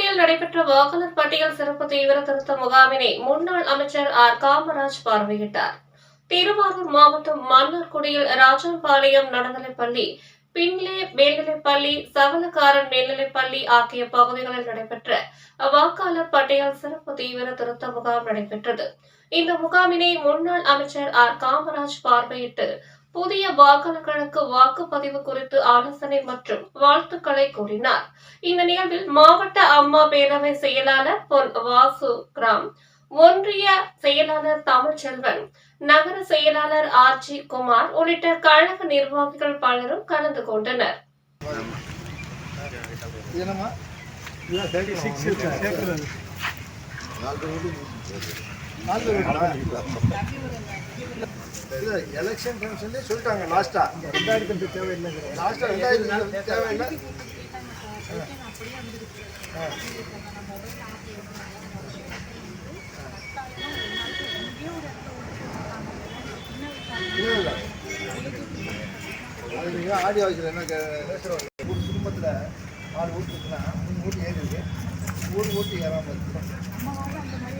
தூத்துக்குடியில் நடைபெற்ற வாக்காளர் பட்டியல் சிறப்பு தீவிர திருத்த முகாமினை முன்னாள் அமைச்சர் ஆர். காமராஜ் பார்வையிட்டார். திருவாரூர் மாவட்டம் மன்னார்குடியில் ராஜம்பாளையம் நடுநிலைப்பள்ளி பின்லே மேல்நிலைப்பள்ளி சவலக்காரன் மேல்நிலைப்பள்ளி ஆகிய பகுதிகளில் நடைபெற்ற வாக்காளர் பட்டியல் சிறப்பு தீவிர திருத்த முகாம் நடைபெற்றது. இந்த முகாமினை முன்னாள் அமைச்சர் ஆர். காமராஜ் பார்வையிட்டு புதிய வாக்காளர்களுக்கு வாக்குப்பதிவு குறித்து ஆலோசனை மற்றும் வாழ்த்துக்களை கூறினார். இந்த நிகழ்வில் மாவட்ட அம்மா பேரவை செயலாளர் பொன் வாசு கிராம் ஒன்றிய செயலாளர் தமிழ்ச்செல்வன் நகர செயலாளர் ஆர் ஜி குமார் உள்ளிட்ட கழக நிர்வாகிகள் பலரும் கலந்து கொண்டனர். நாலு இல்ல எலெக்ஷன் கமிஷன்லேயே சொல்லிட்டாங்க லாஸ்டா ரெண்டாயிரத்தி தேவையில்லை லாஸ்டா ரெண்டாயிரத்தி தேவையில்லை இல்லை இல்லை அது நீங்கள் ஆடியோ வைக்கல என்ன ஒரு குடும்பத்தில் நாலு ஓட்டு இருக்குன்னா மூணு ஏறி இருக்கு ஒரு ஓட்டு ஏறாமல் இருக்கு